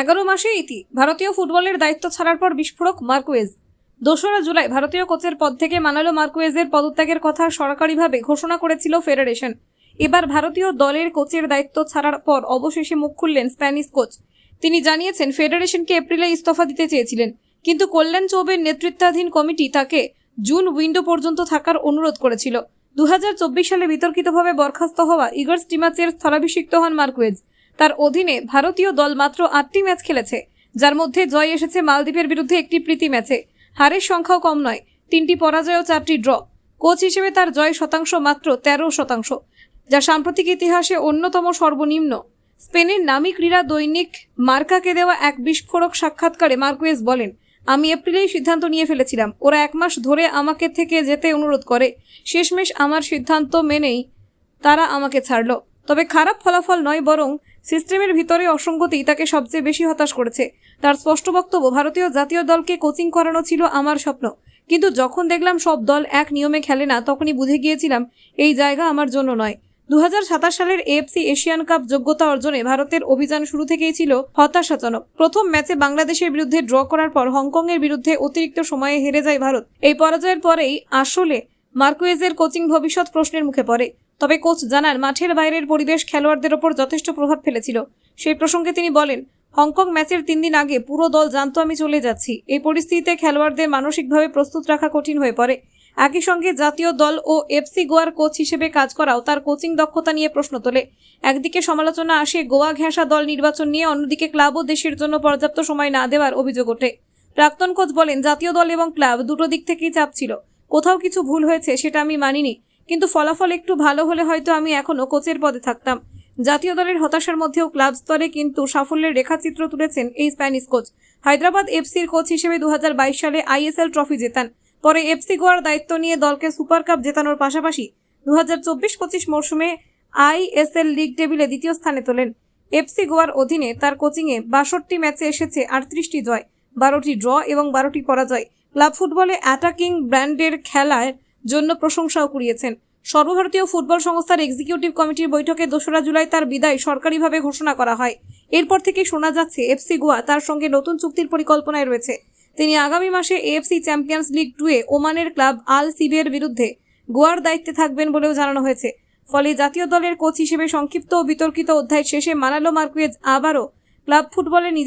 এগারো মাসে ইতি। ভারতীয় ফুটবলের দায়িত্ব ছাড়ার পর বিস্ফোরক মার্কুয়েজ। দোসরা জুলাই ভারতীয় কোচের পদ থেকে মানালো মার্কুয়েজের পদত্যাগের কথা সরকারিভাবে ঘোষণা করেছিল ফেডারেশন। এবার ভারতীয় দলের কোচের দায়িত্ব ছাড়ার পর অবশেষে মুখ খুললেন স্প্যানিশ কোচ। তিনি জানিয়েছেন, ফেডারেশনকে এপ্রিলে ইস্তফা দিতে চেয়েছিলেন, কিন্তু কল্যাণ চৌবের নেতৃত্বাধীন কমিটি তাকে জুন উইন্ডো পর্যন্ত থাকার অনুরোধ করেছিল। দু হাজার চব্বিশ সালে বিতর্কিতভাবে বরখাস্ত হওয়া ইগর স্টিমাচের স্থলাভিষিক্ত হন মার্কুয়েজ। তার অধীনে ভারতীয় দল মাত্র আটটি ম্যাচ খেলেছে, যার মধ্যে জয় এসেছে মালদ্বীপের বিরুদ্ধে একটি প্রীতি ম্যাচে। হারের সংখ্যাও কম নয়, তিনটি পরাজয় ও চারটি ড্র। কোচ হিসেবে তার জয় শতাংশ মাত্র তেরো শতাংশ, যা সাম্প্রতিক ইতিহাসে অন্যতম সর্বনিম্ন। স্পেনের নামী ক্রীড়া দৈনিক মার্কাকে দেওয়া এক বিস্ফোরক সাক্ষাৎকারে মার্কুয়েস বলেন, আমি এপ্রিলেই সিদ্ধান্ত নিয়ে ফেলেছিলাম। ওরা এক মাস ধরে আমাকে থেকে যেতে অনুরোধ করে। শেষমেশ আমার সিদ্ধান্ত মেনেই তারা আমাকে ছাড়ল। তবে খারাপ ফলাফল নয় বরং সিস্টেমের ভিতরে অসঙ্গতি তাকে সবচেয়ে বেশি হতাশ করেছে। তার স্পষ্ট বক্তব্য, ভারতীয় জাতীয় দলকে কোচিং করানো ছিল আমার স্বপ্ন। কিন্তু যখন দেখলাম সব দল এক নিয়মে খেলে না, তখনই বুঝে গিয়েছিলাম এই জায়গা আমার জন্য নয়। দু সালের এএফসি এশিয়ান কাপ যোগ্যতা অর্জনে ভারতের অভিযান শুরু থেকেই ছিল হতাশাজনক। প্রথম ম্যাচে বাংলাদেশের বিরুদ্ধে ড্র করার পর হংকংয়ের বিরুদ্ধে অতিরিক্ত সময়ে হেরে যায় ভারত। এই পরাজয়ের পরেই আসলে মার্কুয়েজের কোচিং ভবিষ্যৎ প্রশ্নের মুখে পড়ে। তবে কোচ জানান, মাঠের বাইরের পরিবেশ খেলোয়াড়দের ওপর যথেষ্ট প্রভাব ফেলেছিল। সেই প্রসঙ্গে তিনি বলেন, হংকং ম্যাচের তিন দিন আগে পুরো দল জানতো আমি চলে যাচ্ছি। এই পরিস্থিতিতে খেলোয়াড়দের মানসিকভাবে প্রস্তুত রাখা কঠিন হয়ে পড়ে। একই সঙ্গে জাতীয় দল ও এফসি গোয়ার কোচ হিসেবে কাজ করাও তার কোচিং দক্ষতা নিয়ে প্রশ্ন তোলে। একদিকে সমালোচনা আসে গোয়া ঘেঁষা দল নির্বাচন নিয়ে, অন্যদিকে ক্লাব ও দেশের জন্য পর্যাপ্ত সময় না দেওয়ার অভিযোগ ওঠে। প্রাক্তন কোচ বলেন, জাতীয় দল এবং ক্লাব দুটো দিক থেকেই চাপ ছিল। কোথাও কিছু ভুল হয়েছে সেটা আমি মানিনি। কিন্তু ফলাফল একটু ভালো হলে হয়তো আমি এখনও কোচের পদে থাকতাম। জাতীয় দলের হতাশার মধ্যেও ক্লাব স্তরে কিন্তু সাফল্যের রেখাচিত্র তুলেছেন এই স্প্যানিশ কোচ। হায়দ্রাবাদ এফসির কোচ হিসেবে দু হাজার বাইশ সালে আইএসএল ট্রফি জেতান। পরে এফসি গোয়ার দায়িত্ব নিয়ে দলকে সুপার কাপ জেতানোর পাশাপাশি দু হাজার চব্বিশ পঁচিশ মরশুমে আইএসএল লিগ টেবিলে দ্বিতীয় স্থানে তোলেন। এফসি গোয়ার অধীনে তার কোচিংয়ে বাষট্টি ম্যাচে এসেছে আটত্রিশটি জয়, বারোটি ড্র এবং বারোটি পরাজয়। ক্লাব ফুটবলে অ্যাটাকিং ব্র্যান্ডের খেলার জন্য প্রশংসাও কুড়িয়েছেন। সর্বভারতীয় ফুটবল সংস্থার এক্সিকিউটিভ কমিটির বৈঠকে দোসরা জুলাই তার বিদায় সরকারিভাবে ঘোষণা করা হয়। এরপর থেকে শোনা যাচ্ছে, এফসি গোয়া তার সঙ্গে নতুন চুক্তির পরিকল্পনায় রয়েছে। তিনি আগামী মাসে এএফসি চ্যাম্পিয়ন্স লিগ টুয়ে ওমানের ক্লাব আল সিবের বিরুদ্ধে গোয়ার দায়িত্বে থাকবেন বলেও জানানো হয়েছে। ফলে জাতীয় দলের কোচ হিসেবে সংক্ষিপ্ত ও বিতর্কিত অধ্যায় শেষে মানালো মার্কুয়েজ আবারও ক্লাব ফুটবলে নিজের